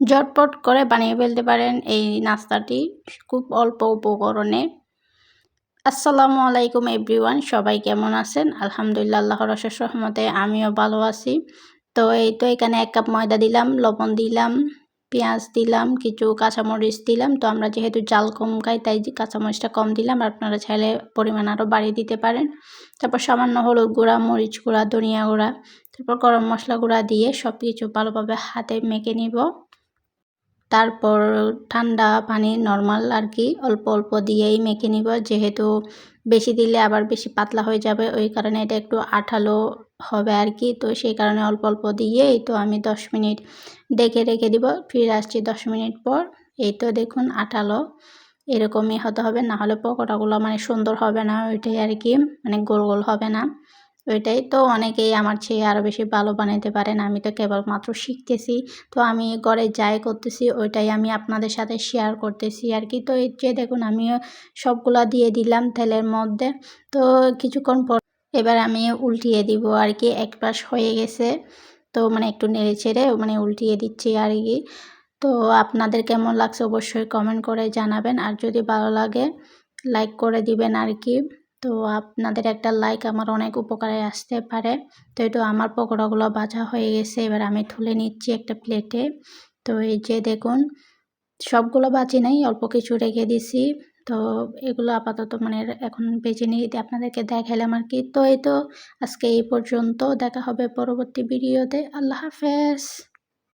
ঝটপট করে বানিয়ে ফেলতে পারেন এই নাস্তাটি। খুব অল্প উপকরণে। আসসালামু আলাইকুম এভরিওয়ান, সবাই কেমন আছেন? আলহামদুলিল্লাহ, আল্লাহর অশেষ রহমতে আমিও ভালো আছি। তো এই তো এখানে এক কাপ ময়দা দিলাম, লবণ দিলাম, পেঁয়াজ দিলাম, কিছু কাঁচামরিচ দিলাম। তো আমরা যেহেতু জাল কম খাই, তাই কাঁচামরিচটা কম দিলাম। আপনারা চাইলে পরিমাণ আরও বাড়িয়ে দিতে পারেন। তারপর সামান্য হলুদ গুঁড়া, মরিচ গুঁড়া, ধনিয়া গুঁড়া, তারপর গরম মশলা গুঁড়া দিয়ে সব কিছু ভালোভাবে হাতে মেখে নিব। তারপর ঠান্ডা পানি নর্মাল আর কি, অল্প অল্প দিয়েই মেখে নিব। যেহেতু বেশি দিলে আবার বেশি পাতলা হয়ে যাবে, ওই কারণে এটা একটু আঠালো হবে আর কি। তো সেই কারণে অল্প অল্প দিয়েই তো আমি দশ মিনিট ডেকে রেখে দিব। ফিরে আসছি দশ মিনিট পর। এই তো দেখুন আঠালো। এরকমই হতে হবে, না হলে পকোড়াগুলো মানে সুন্দর হবে না, ওইটাই আর কি মানে গোল গোল হবে না। ওইটাই তো অনেকেই আমার চেয়ে আরও বেশি ভালো বানাইতে পারেন। আমি তো কেবলমাত্র শিখতেছি। তো আমি ঘরে যাই করতেছি, ওইটাই আমি আপনাদের সাথে শেয়ার করতেছি আর কি। তো এই যে দেখুন, আমিও সবগুলা দিয়ে দিলাম তেলের মধ্যে। তো কিছুক্ষণ পর এবার আমি উল্টিয়ে দিব আর কি, এক পাশ হয়ে গেছে। তো মানে একটু নেড়ে ছেড়ে মানে উল্টিয়ে দিচ্ছি আর কি। তো আপনাদের কেমন লাগছে অবশ্যই কমেন্ট করে জানাবেন। আর যদি ভালো লাগে লাইক করে দিবেন আর কি। তো আপনাদের একটা লাইক আমার অনেক উপকারে আসতে পারে। তো এটা আমার পকোড়াগুলো ভাজা হয়ে গেছে, এবার আমি তুলে নিচ্ছি একটা প্লেটে তো এই যে দেখুন, সবগুলো বাজি নাই, অল্প কিছু রেখে দিছি। তো এগুলো আপাতত মানে এখন বেছে নিয়ে আপনাদেরকে দেখালাম আর কি। তো এই তো আজকে এই পর্যন্ত, দেখা হবে পরবর্তী ভিডিওতে আল্লাহ হাফেজ।